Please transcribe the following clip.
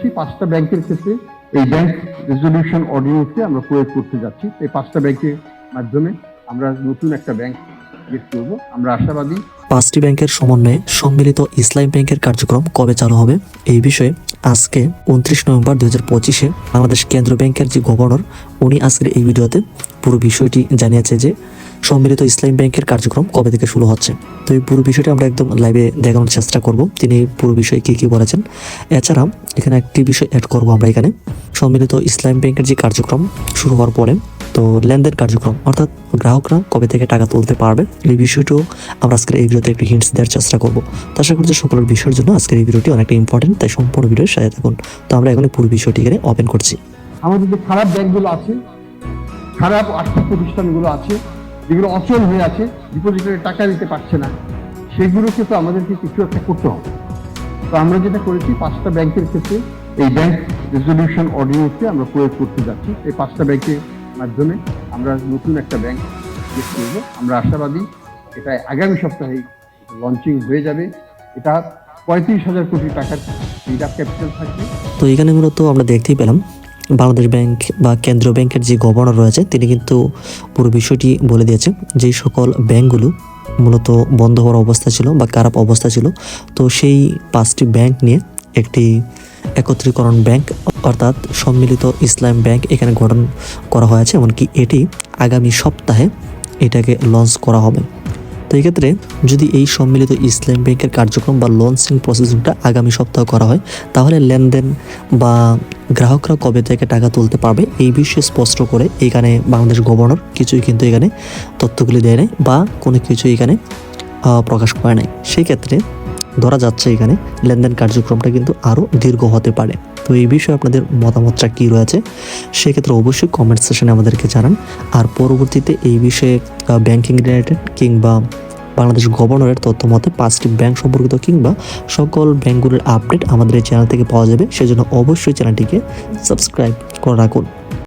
সেই পাঁচটা ব্যাংকের ক্ষেত্রে এই ব্যাংক রেজলিউশন অর্ডিনেন্সে আমরা প্রয়োগ করতে যাচ্ছি। এই পাঁচটা ব্যাংকের মাধ্যমে আমরা নতুন একটা ব্যাংক করব। আমরা আশাবাদী পাঁচটি ব্যাংকের সমন্বয়ে সম্মিলিত ইসলাম ব্যাংকের কার্যক্রম কবে চালু হবে? এই বিষয়ে আজকে উনত্রিশ নভেম্বর দুই হাজার পঁচিশে বাংলাদেশ কেন্দ্র ব্যাংকের যে গভর্নর, উনি আজকের এই ভিডিওতে পুরো বিষয়টি জানিয়েছে যে সম্মিলিত ইসলামী ব্যাংকের কার্যক্রম কবে থেকে শুরু হচ্ছে। তো এই পুরো বিষয়টি আমরা একদম লাইভে দেখানোর চেষ্টা করব। তিনি পুরো বিষয়ে কী কী বলেছেন। এছাড়া এখানে একটি বিষয় অ্যাড করব আমরা এখানে। সম্মিলিত ইসলামী ব্যাংকের যে কার্যক্রম শুরু হওয়ার পরে তো লেনদেন কার্যক্রম, অর্থাৎ গ্রাহকরা কবে থেকে টাকা তুলতে পারবে, এই বিষয়টিও আমরা আজকের এই ভিডিওতে একটু হিন্টস দেওয়ার চেষ্টা করব। তো আশা করছি সকলের বিষয়ের জন্য আজকের এই ভিডিওটি অনেকটা ইম্পর্টেন্ট তাই সম্পূর্ণ ভিডিওর সাথে থাকুন। তো আমরা এখন পুরো বিষয়টি এখানে ওপেন করছি। আমাদের যে খারাপ ব্যাংকগুলো আছে, খারাপ আর্থিক প্রতিষ্ঠানগুলো আছে, যেগুলো অচল হয়ে আছে ডিপোজিটরে টাকা দিতে পারছে না, সেগুলোকে তো আমাদেরকে কিছু একটা করতে হবে। তো আমরা যেটা করেছি, পাঁচটা ব্যাংকের ক্ষেত্রে এই ব্যাংক রেজলিউশন অর্ডিন্যান্সকে আমরা প্রয়োগ করতে যাচ্ছি। এই পাঁচটা ব্যাংকের মাধ্যমে আমরা নতুন একটা ব্যাংক করব। আমরা আশাবাদী এটা আগামী সপ্তাহে লঞ্চিং হয়ে যাবে। এটা পঁয়ত্রিশ হাজার কোটি টাকার রিজার্ভ ক্যাপিটাল থাকবে। তো এখানে মূলত আমরা দেখতেই পেলাম, বাংলাদেশ ব্যাংক বা কেন্দ্রীয় ব্যাংকের যে গভর্নর রয়েছে, তিনি কিন্তু পুরো বিষয়টি বলে দিয়েছে যে সকল ব্যাংকগুলো মূলত বন্ধ হওয়ার অবস্থা ছিল বা খারাপ অবস্থা ছিল। তো সেই পাঁচটি ব্যাংক নিয়ে একটি একত্রীকরণ ব্যাংক, অর্থাৎ সম্মিলিত ইসলাম ব্যাংক এখানে গঠন করা হয়েছে, এমনকি এটি আগামী সপ্তাহে এটাকে লঞ্চ করা হবে। তো এই ক্ষেত্রে যদি এই সম্মিলিত ইসলাম ব্যাংকের কার্যক্রম বা লঞ্চিং প্রসেসিংটা আগামী সপ্তাহ করা হয়, তাহলে লেনদেন বা গ্রাহকরা কবে থেকে টাকা তুলতে পারবে, এই বিষয়ে স্পষ্ট করে এখানে বাংলাদেশ গভর্নর কিছুই কিন্তু এখানে তথ্যগুলি দেয় নাই বা কোনো কিছু এখানে প্রকাশ করে নাই। সেই ক্ষেত্রে ধরা যাচ্ছে এখানে। লেনদেন কার্যক্রমটা কিন্তু আরও দীর্ঘ হতে পারে। তো এই বিষয়ে আপনাদের মতামতটা কী রয়েছে, সেক্ষেত্রে অবশ্যই কমেন্ট সেশনে আমাদেরকে জানান। আর পরবর্তীতে এই বিষয়ে ব্যাংকিং রিলেটেড কিংবা বাংলাদেশ গভর্নরের তথ্য মতে পাঁচটি ব্যাংক সম্পর্কিত কিংবা সকল ব্যাংকগুলোর আপডেট আমাদের এই চ্যানেল থেকে পাওয়া যাবে। সেজন্য অবশ্যই চ্যানেলটিকে সাবস্ক্রাইব করে রাখুন।